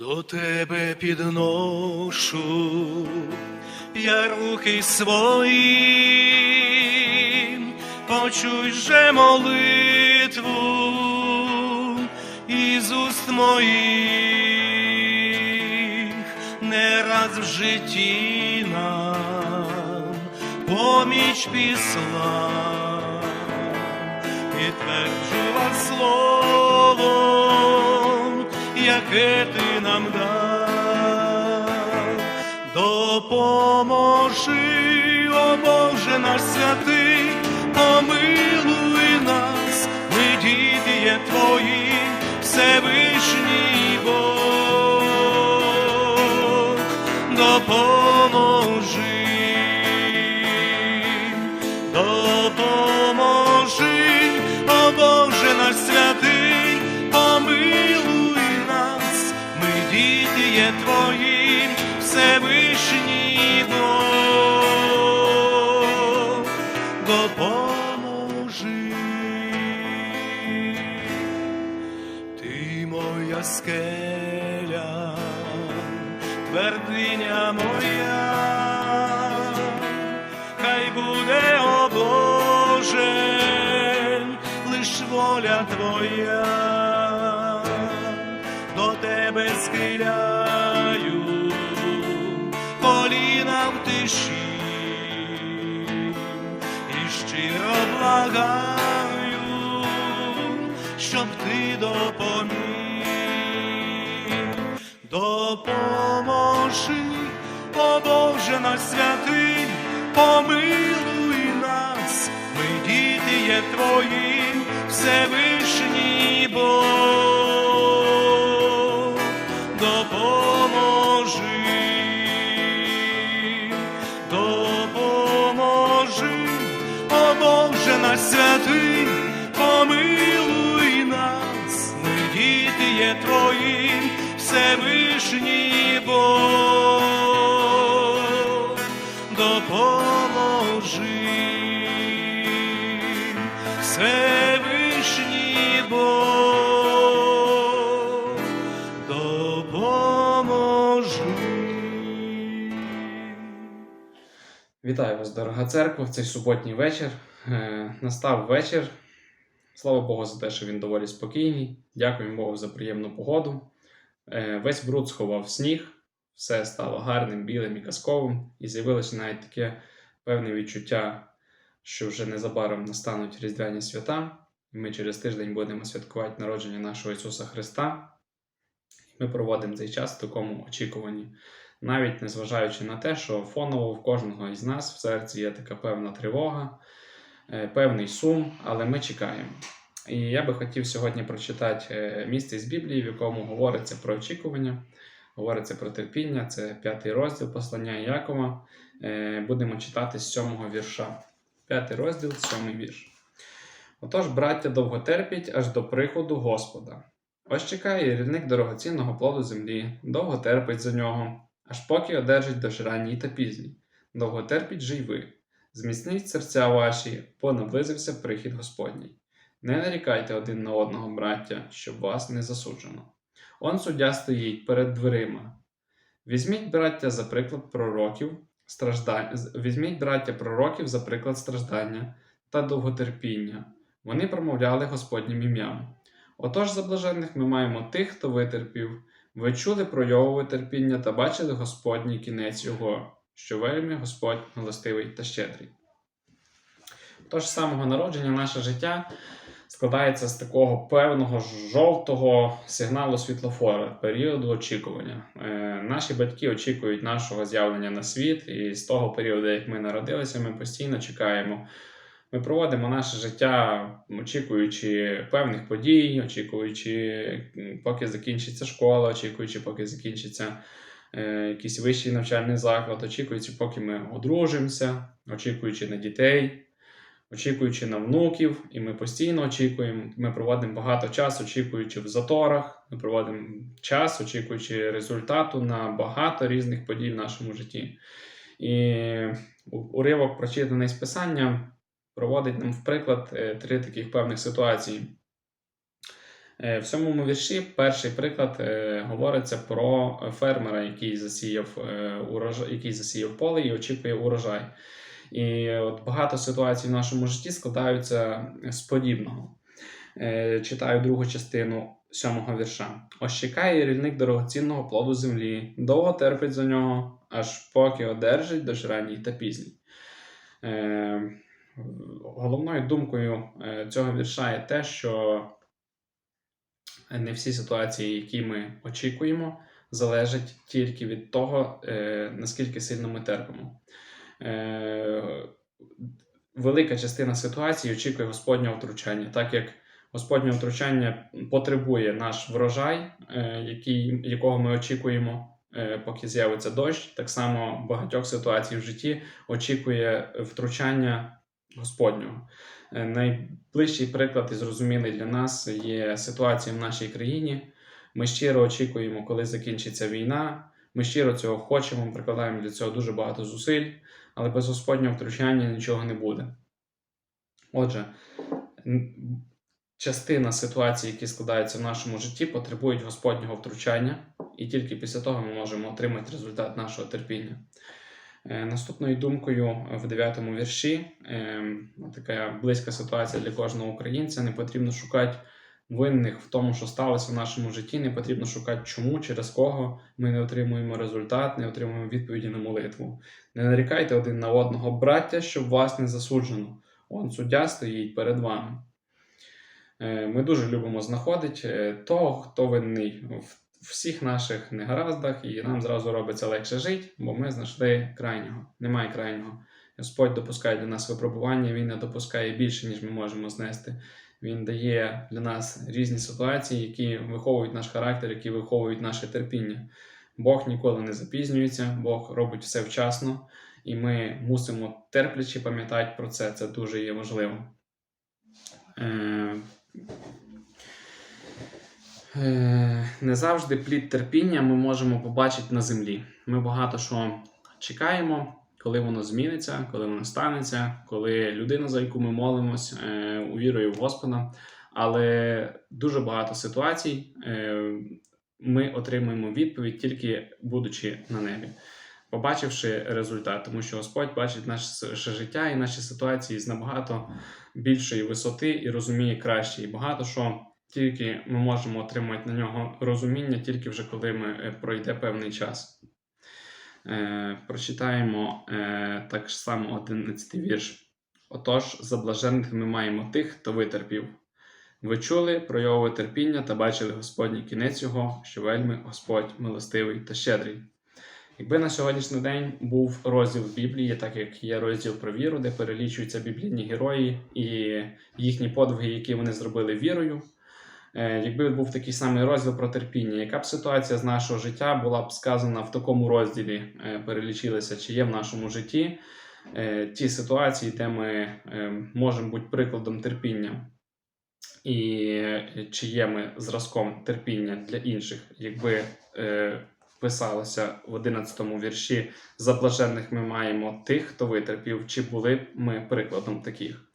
До тебе підношу я руки свої, почуй же молитву із уст моїх, не раз в житті нам поміч післа, підтверджував словом, яке ти нам дав, допоможи, о Боже наш святий, помилуй нас, ми діти є твої, Всевишній Бог, допоможи, воля Твоя, до Тебе схиляю, коліна в тиші, і щиро благаю, щоб ти допоміг, допоможи, о Боже наш святий, помилуй нас, ми діти є твої, Всевишній Бог, допоможи, допоможи, о Боже наш святий, помилуй нас, ми діти є твої, Вітаю вас, дорога церква, в цей суботній вечір. Е, настав вечір. Слава Богу за те, що він доволі спокійний. Дякуємо Богу за приємну погоду. Е, весь бруд сховав сніг, все стало гарним, білим і казковим, і з'явилося навіть таке певне відчуття, що вже незабаром настануть Різдвяні свята, і ми через тиждень будемо святкувати народження нашого Ісуса Христа. Ми проводимо цей час в такому очікуванні навіть незважаючи на те, що фоново в кожного із нас в серці є така певна тривога, е, певний сум, але ми чекаємо. І я би хотів сьогодні прочитати е, місце з Біблії, в якому говориться про очікування, говориться про терпіння. Це п'ятий розділ послання Якова. Е, Будемо читати з сьомого вірша. П'ятий розділ, сьомий вірш. Отож, браття довго терпіть аж до приходу Господа. Ось чекає рідник дорогоцінного плоду землі, довго терпить за нього, аж поки одержить дощ ранній та пізній. Довго терпіть же й ви. Зміцніть серця ваші, бо прихід Господній. Не нарікайте один на одного, браття, щоб вас не засуджено. Он суддя стоїть перед дверима. Візьміть, браття, за приклад пророків, страждань... з- Візьміть, браття, пророків за приклад страждання та довготерпіння. Вони промовляли Господнім ім'ям. Отож, за блаженних ми маємо тих, хто витерпів. Ви чули про Йовове терпіння та бачили Господній кінець його, що вельми Господь милостивий та щедрий. Тож з самого народження наше життя складається з такого певного жовтого сигналу світлофора, періоду очікування. Е, наші батьки очікують нашого з'явлення на світ, і з того періоду, як ми народилися, ми постійно чекаємо. Ми проводимо наше життя, очікуючи певних подій, очікуючи, поки закінчиться школа, очікуючи, поки закінчиться е, якийсь вищий навчальний заклад, очікуючи, поки ми одружимося, очікуючи на дітей, очікуючи на внуків, і ми постійно очікуємо. Ми проводимо багато часу, очікуючи в заторах, ми проводимо час, очікуючи результату на багато різних подій в нашому житті. І уривок, прочитаний з писання, проводить нам в приклад е, три таких певних ситуації. Е, В сьомому вірші перший приклад е, говориться про фермера, який засіяв урожай, який засіяв поле і очікує урожай. І от багато ситуацій в нашому житті складаються з подібного. Читаю другу частину сьомого вірша. Ось чекає рільник дорогоцінного плоду землі, довго терпить за нього, аж поки одержить дощ ранній та пізній. Головною думкою е, цього вірша є те, що не всі ситуації, які ми очікуємо, залежать тільки від того, е, наскільки сильно ми терпимо. Е, Велика частина ситуацій очікує Господнього втручання, так як Господнє втручання потребує наш врожай, який, якого ми очікуємо, поки з'явиться дощ. Так само багатьох ситуацій в житті очікує втручання Господнього. Е, Найближчий приклад і зрозумілий для нас є ситуація в нашій країні. Ми щиро очікуємо, коли закінчиться війна. Ми щиро цього хочемо, прикладаємо для цього дуже багато зусиль, але без Господнього втручання нічого не буде. Отже, частина ситуацій, які складаються в нашому житті, потребують Господнього втручання, і тільки після того ми можемо отримати результат нашого терпіння. Е, Наступною думкою в 9 вірші е, така близька ситуація для кожного українця. Не потрібно шукати винних в тому, що сталося в нашому житті. Не потрібно шукати, чому, через кого ми не отримуємо результат, не отримуємо відповіді на молитву. Не нарікайте один на одного, браття, щоб вас не засуджено. Он суддя стоїть перед вами. Е, Ми дуже любимо знаходити е, того, хто винний в всіх наших негараздах, і нам зразу робиться легше жити, бо ми знайшли крайнього. Немає крайнього. Господь допускає для нас випробування, Він не допускає більше, ніж ми можемо знести. Він дає для нас різні ситуації, які виховують наш характер, які виховують наше терпіння. Бог ніколи не запізнюється, Бог робить все вчасно, і ми мусимо терпляче пам'ятати про це. Це дуже є важливо. Е, Не завжди плід терпіння ми можемо побачити на землі. Ми багато що чекаємо, коли воно зміниться, коли воно станеться, коли людина, за яку ми молимось, е, увірує в Господа. Але дуже багато ситуацій е, ми отримуємо відповідь тільки будучи на небі, побачивши результат, тому що Господь бачить наше життя і наші ситуації з набагато більшої висоти і розуміє краще. І багато що тільки ми можемо отримати на нього розуміння, тільки вже коли ми е, пройде певний час. Е, прочитаємо е, так само 11 вірш. Отож, за блаженних ми маємо тих, хто витерпів. Ви чули про його терпіння та бачили Господній кінець його, що вельми Господь милостивий та щедрий. Якби на сьогоднішній день був розділ Біблії, так як є розділ про віру, де перелічуються біблійні герої і їхні подвиги, які вони зробили вірою. Е, Якби був такий самий розділ про терпіння, яка б ситуація з нашого життя була б сказана в такому розділі, е, перелічилися, чи є в нашому житті е, ті ситуації, де ми можемо бути прикладом терпіння, і чи є ми зразком терпіння для інших, якби писалося в 11 вірші за блаженних ми маємо тих, хто витерпів, чи були б ми прикладом таких.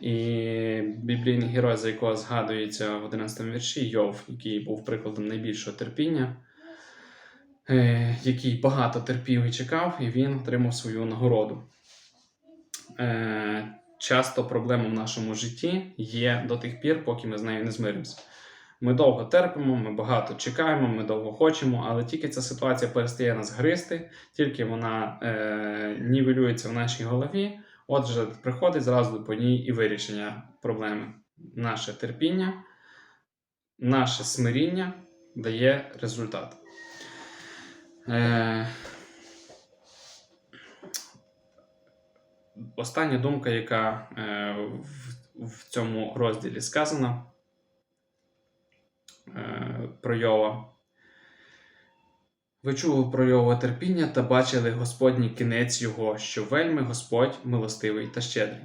І біблійний герой, за якого згадується в 11 вірші, Йов, який був прикладом найбільшого терпіння, е, який багато терпів і чекав, і він отримав свою нагороду. Е, часто проблема в нашому житті є до тих пір, поки ми з нею не змиримося. Ми довго терпимо, ми багато чекаємо, ми довго хочемо, але тільки ця ситуація перестає нас гризти, тільки вона е, нівелюється в нашій голові. Отже, приходить зразу по ній і вирішення проблеми. Наше терпіння, наше смиріння дає результат. Е, Остання думка, яка е, в, в цьому розділі сказана е, про Йова. Ви чули про його терпіння та бачили Господній кінець його, що вельми Господь милостивий та щедрий.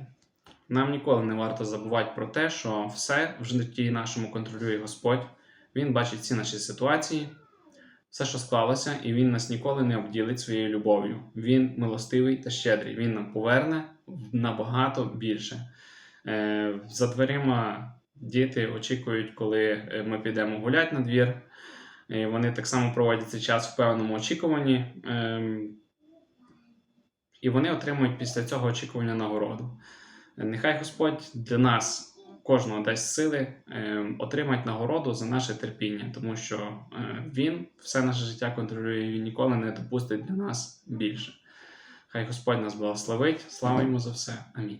Нам ніколи не варто забувати про те, що все в житті нашому контролює Господь. Він бачить всі наші ситуації, все, що склалося, і Він нас ніколи не обділить своєю любов'ю. Він милостивий та щедрий. Він нам поверне набагато більше. Е, За дверима Діти очікують, коли е, ми підемо гуляти на двір. І вони так само проводять цей час в певному очікуванні. Ем, І вони отримують після цього очікування нагороду. Нехай Господь для нас кожного дасть сили ем, отримати нагороду за наше терпіння, тому що е, Він все наше життя контролює і він ніколи не допустить для нас більше. Хай Господь нас благословить. Слава йому за все. Амінь.